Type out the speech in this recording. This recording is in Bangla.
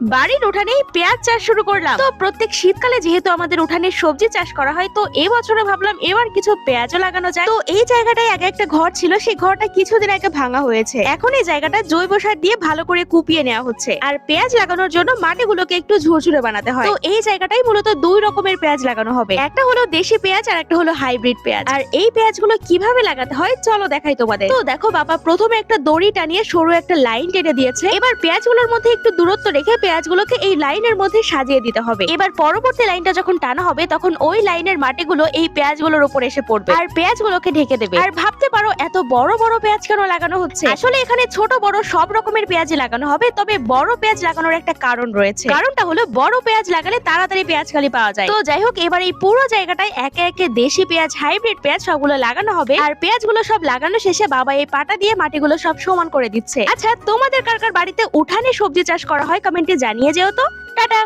বাড়ির উঠানেই পেঁয়াজ চাষ শুরু করলাম। তো প্রত্যেক শীতকালে যেহেতু আমাদের উঠানে সবজি চাষ করা হয়, তো এই বছরে ভাবলাম এবার কিছু পেঁয়াজও লাগানো যায়। তো এই জায়গাটায় আগে একটা ঘর ছিল, সেই ঘরটা কিছুদিন আগে ভাঙা হয়েছে। এখন এই জায়গাটা জৈব সার দিয়ে ভালো করে কুপিয়ে নেওয়া হচ্ছে। আর পেঁয়াজ লাগানোর জন্য মাটিগুলোকে একটু ঝুরঝুরে বানাতে হয়। তো এই জায়গাটাই মূলত দুই রকমের পেঁয়াজ লাগানো হবে। একটা হলো দেশি পেঁয়াজ আর একটা হলো হাইব্রিড পেঁয়াজ। আর এই পেঁয়াজগুলো কীভাবে লাগাতে হয়, চলো দেখাই তোমাদের। তো দেখো, বাবা প্রথমে একটা দড়ি টানিয়ে সরু একটা লাইন কেটে দিয়েছে। এবার পেঁয়াজগুলোর মধ্যে একটু দূরত্ব রেখে পেঁয়াজগুলোকে এই লাইনের মধ্যে সাজিয়ে দিতে হবে। এবার পরবর্তী লাইনটা যখন টানা হবে, তখন ওই লাইনের মাটিগুলো এই পেঁয়াজগুলোর উপর এসে পড়বে। আর পেঁয়াজগুলোকে ঢেকে দেবে। আর ভাবতে পারো এত বড় বড় পেঁয়াজ কেন লাগানো হচ্ছে? আসলে এখানে ছোট, বড় সব রকমের পেঁয়াজ লাগানো হবে, তবে বড় পেঁয়াজ লাগানোর একটা কারণ রয়েছে। কারণটা হলো বড় পেঁয়াজ লাগালে তাড়াতাড়ি পেঁয়াজ খালি পাওয়া যায়। তো যাই হোক, এবার এই পুরো জায়গাটায় একে একে দেশি পেঁয়াজ, হাইব্রিড পেঁয়াজ সবগুলো লাগানো হবে। আর পেঁয়াজগুলো সব লাগানো শেষে বাবা এই পাটা দিয়ে মাটিগুলো সব সমান করে দিচ্ছে। আচ্ছা তোমাদের কার কার বাড়িতে উঠানে সবজি চাষ করা হয়? কমেন্টে জানিয়ে যেও তো। টাটা।